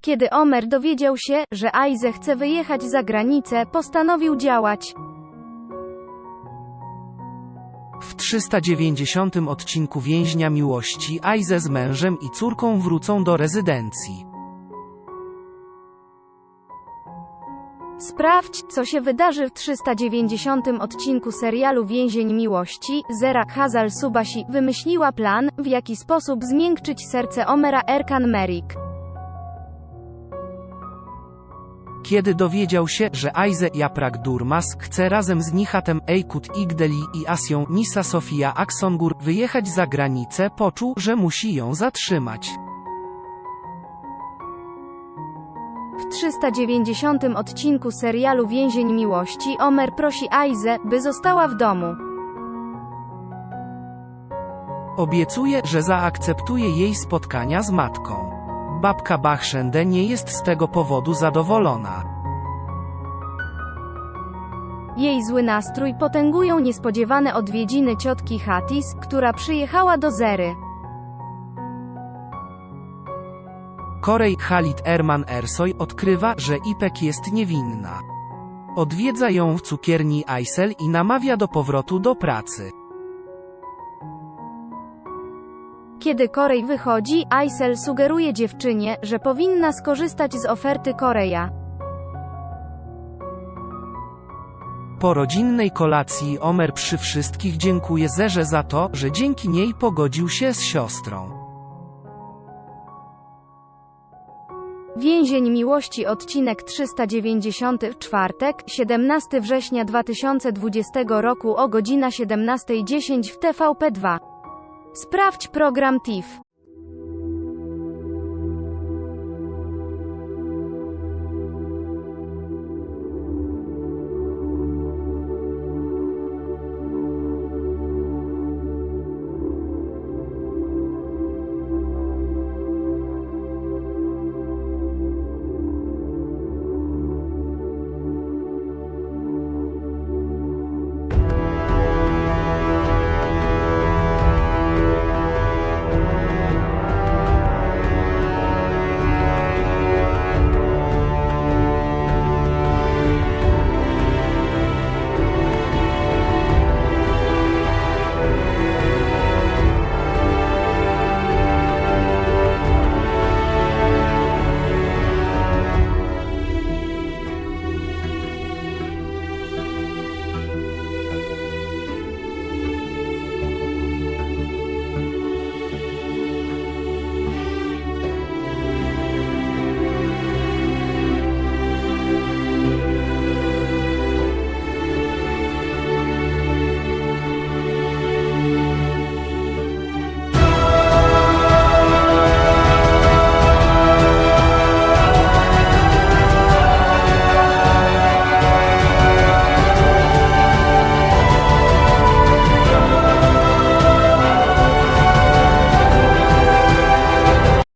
Kiedy Omer dowiedział się, że Aize chce wyjechać za granicę, postanowił działać. W 390 odcinku Więźnia Miłości Aize z mężem i córką wrócą do rezydencji. Sprawdź, co się wydarzy w 390 odcinku serialu Więzień Miłości. Zera Hazal Subashi wymyśliła plan, w jaki sposób zmiękczyć serce Omera Erkan Merrick. Kiedy dowiedział się, że Aize Japrak Durmas chce razem z Nihatem Eikut Igdeli i Asją Nisa Sofia Aksongur wyjechać za granicę, poczuł, że musi ją zatrzymać. W 390 odcinku serialu Więzień Miłości Omer prosi Aizę, by została w domu. Obiecuje, że zaakceptuje jej spotkania z matką. Babka Bachszende nie jest z tego powodu zadowolona. Jej zły nastrój potęgują niespodziewane odwiedziny ciotki Hatis, która przyjechała do Zery. Korej Khalid Erman Ersoy odkrywa, że Ipek jest niewinna. Odwiedza ją w cukierni Aisel i namawia do powrotu do pracy. Kiedy Korej wychodzi, Aisel sugeruje dziewczynie, że powinna skorzystać z oferty Koreja. Po rodzinnej kolacji Omer przy wszystkich dziękuje Zerze za to, że dzięki niej pogodził się z siostrą. Więzień Miłości odcinek 390 w czwartek, 17 września 2020 roku o godzina 17.10 w TVP2. Sprawdź program TIF.